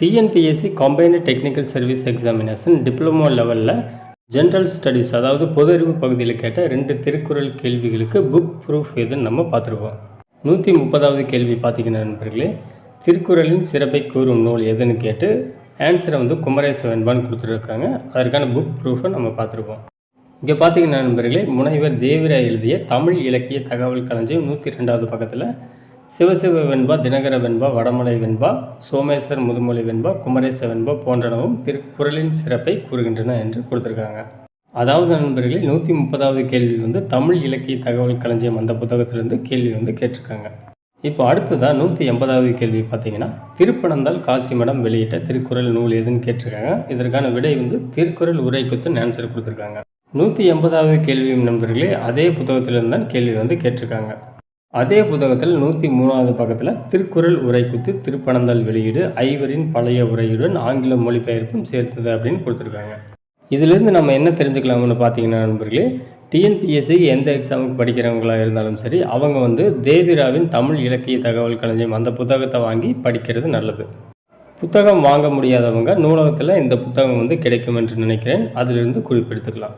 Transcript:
TNPSC combined technical service examination diploma லெவலில் general studies அதாவது பொது அறிவு பகுதியில் கேட்ட ரெண்டு திருக்குறள் கேள்விகளுக்கு புக் ப்ரூஃப் எதுன்னு நம்ம பார்த்துருக்கோம். நூற்றி முப்பதாவது கேள்வி பார்த்தீங்கன்னா நண்பர்களே திருக்குறளின் சிறப்பை கூறும் நூல் எதுன்னு கேட்டு ஆன்சரை வந்து குமரேசவன்பான் கொடுத்துருக்காங்க. அதற்கான புக் ப்ரூஃபை நம்ம பார்த்துருக்கோம். இங்கே பார்த்தீங்கன்னா நண்பர்களே முனைவர் தேவிரா எழுதிய தமிழ் இலக்கிய தகவல் களஞ்சியம் நூற்றி ரெண்டாவது பக்கத்தில் சிவசிவ வெண்பா தினகர வெண்பா வடமலை வெண்பா சோமேஸ்வர் முதுமொழி வெண்பா குமரேச வெண்பா போன்றனவும் திருக்குறளின் சிறப்பை கூறுகின்றன என்று கொடுத்துருக்காங்க. அதாவது நண்பர்களே நூற்றி முப்பதாவது கேள்வி வந்து தமிழ் இலக்கிய தகவல் களஞ்சியம் அந்த புத்தகத்திலிருந்து கேள்வி வந்து கேட்டிருக்காங்க. இப்போ அடுத்ததாக நூற்றி எண்பதாவது கேள்வி பார்த்தீங்கன்னா திருப்பனந்தால் காசி மடம் வெளியிட்ட திருக்குறள் நூல் எதுன்னு கேட்டிருக்காங்க. இதற்கான விடை வந்து திருக்குறள் உரைக்குத்தன் ஆன்சர் கொடுத்துருக்காங்க. நூற்றி எண்பதாவது கேள்வியும் நண்பர்களே அதே புத்தகத்திலிருந்து தான் கேள்வி வந்து கேட்டிருக்காங்க. அதே புத்தகத்தில் நூற்றி மூணாவது பக்கத்தில் திருக்குறள் உரை குத்து வெளியீடு ஐவரின் பழைய உரையுடன் ஆங்கில மொழிபெயர்ப்பும் சேர்த்தது அப்படின்னு கொடுத்துருக்காங்க. இதிலிருந்து நம்ம என்ன தெரிஞ்சுக்கலாம்னு பார்த்தீங்கன்னா நண்பர்களே டிஎன்பிஎஸ்சி எந்த எக்ஸாமுக்கு படிக்கிறவங்களா இருந்தாலும் சரி அவங்க வந்து தேவிராவின் தமிழ் இலக்கிய தகவல் களஞ்சியம் அந்த புத்தகத்தை வாங்கி படிக்கிறது நல்லது. புத்தகம் வாங்க முடியாதவங்க நூலகத்தில் இந்த புத்தகம் வந்து கிடைக்கும் என்று நினைக்கிறேன். அதிலிருந்து குறிப்பெடுத்துக்கலாம்.